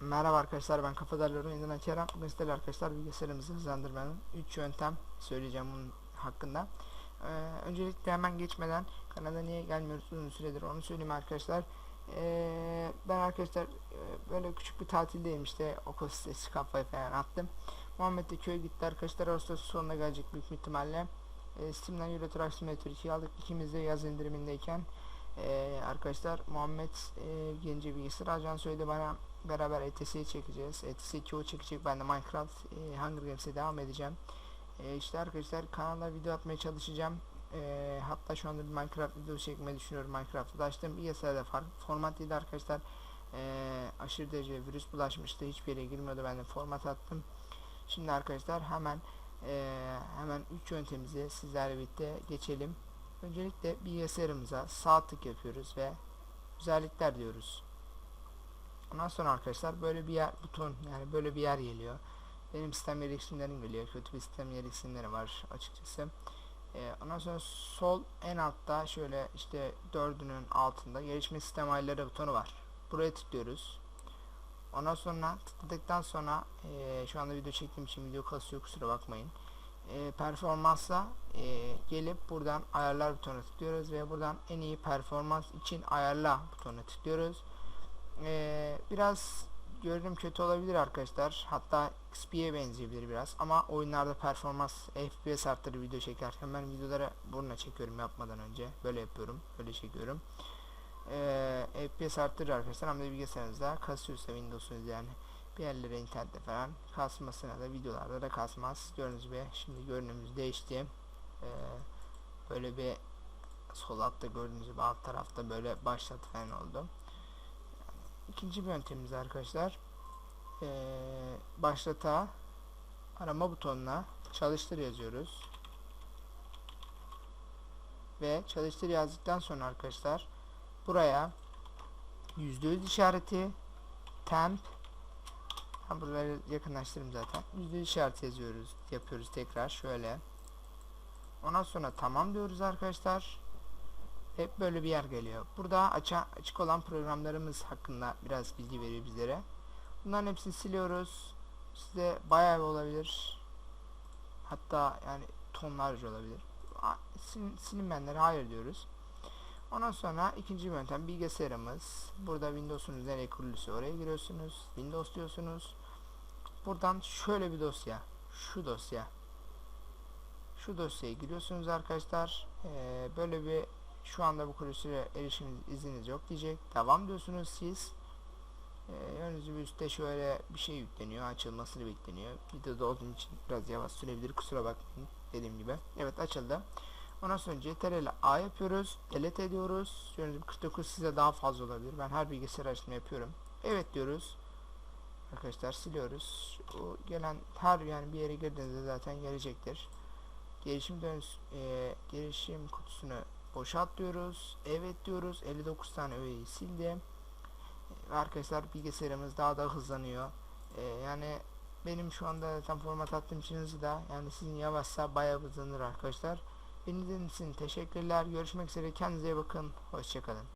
Merhaba arkadaşlar ben Kafadarları yeniden açarak bugün sizlerle arkadaşlar bilgisayarımızı hızlandırmanın 3 yöntem söyleyeceğim bunun hakkında. Ee, öncelikle hemen geçmeden kanala niye gelmiyoruz uzun süredir onu söyleyeyim arkadaşlar. Ee, ben arkadaşlar e, böyle küçük bir tatildeyim işte okul sitesi kafayı falan attım. Muhammed de köye gitti arkadaşlar Ağustos sonuna gelecek büyük ihtimalle. Ee, Steam'den Euro Truck Simulator 2 aldık ikimiz de yaz indirimindeyken. Ee, arkadaşlar Muhammed e, gelince bilgisayar alacağını söyledi bana beraber ETS'yi çekeceğiz. ETS 2 o çekecek. Ben de Minecraft e, Hunger Games'e devam edeceğim. E, işte arkadaşlar kanalda video atmaya çalışacağım. E, hatta şu anda bir Minecraft video çekmeyi düşünüyorum. Minecraft'ı da açtım. İYS'de farklı format değil arkadaşlar. E, aşırı derece virüs bulaşmıştı. Hiçbir yere girmiyordu. Ben de format attım. Şimdi arkadaşlar hemen e, hemen 3 yöntemimizi sizlerle birlikte geçelim. Öncelikle bilgisayarımıza sağ tık yapıyoruz ve özellikler diyoruz. Ondan sonra arkadaşlar böyle bir yer buton yani böyle bir yer geliyor. Benim sistem gereksinimlerim geliyor. Kötü bir sistem gereksinimleri var açıkçası. Ee, ondan sonra sol en altta şöyle işte dördünün altında gelişme sistem ayarları butonu var. Buraya tıklıyoruz. Ondan sonra tıkladıktan sonra e, şu anda video çektiğim için video kasıyor kusura bakmayın. E, performansa e, gelip buradan ayarlar butonuna tıklıyoruz ve buradan en iyi performans için ayarla butonuna tıklıyoruz. Ee, biraz görünüm kötü olabilir arkadaşlar. Hatta XP'ye benzeyebilir biraz. Ama oyunlarda performans FPS arttırır video çekerken ben videoları bununla çekiyorum yapmadan önce. Böyle yapıyorum. Böyle çekiyorum. Ee, FPS arttırır arkadaşlar. Hem de bilgisayarınızda kasıyorsa Windows'unuz yani bir yerlere internette falan kasmasına da videolarda da kasmaz. Gördüğünüz gibi şimdi görünümümüz değişti. Ee, böyle bir sol altta gördüğünüz gibi alt tarafta böyle başlat falan oldu. İkinci yöntemimiz arkadaşlar. Ee, başlata arama butonuna çalıştır yazıyoruz. Ve çalıştır yazdıktan sonra arkadaşlar buraya %100 işareti temp ha buraları yakınlaştırdım zaten. %100 işareti yazıyoruz. Yapıyoruz tekrar şöyle. Ondan sonra tamam diyoruz arkadaşlar hep böyle bir yer geliyor. Burada açı, açık olan programlarımız hakkında biraz bilgi veriyor bizlere. Bunların hepsini siliyoruz. Size bayağı olabilir. Hatta yani tonlarca olabilir. Sil, silinmeyenlere hayır diyoruz. Ondan sonra ikinci yöntem bilgisayarımız. Burada Windows'unuz nereye kuruluysa oraya giriyorsunuz. Windows diyorsunuz. Buradan şöyle bir dosya. Şu dosya. Şu dosyaya giriyorsunuz arkadaşlar. Ee, böyle bir şu anda bu kuruluşlara erişim izniniz yok diyecek. Devam diyorsunuz siz. Ee, gibi üstte şöyle bir şey yükleniyor. Açılmasını bekleniyor. Videoda olduğum için biraz yavaş sürebilir. Kusura bakmayın. Dediğim gibi. Evet açıldı. Ondan sonra CTRL A yapıyoruz. Delete ediyoruz. Gördüğünüz gibi 49 size daha fazla olabilir. Ben her bilgisayar açtığımda yapıyorum. Evet diyoruz. Arkadaşlar siliyoruz. O gelen her yani bir yere girdiğinizde zaten gelecektir. Gelişim dönüş, e, gelişim kutusunu boşalt diyoruz. Evet diyoruz. 59 tane öğeyi sildim. Ve arkadaşlar bilgisayarımız daha da hızlanıyor. Ee, yani benim şu anda zaten format attığım için hızlı da yani sizin yavaşsa bayağı hızlanır arkadaşlar. Beni için teşekkürler. Görüşmek üzere. Kendinize bakın. Hoşçakalın.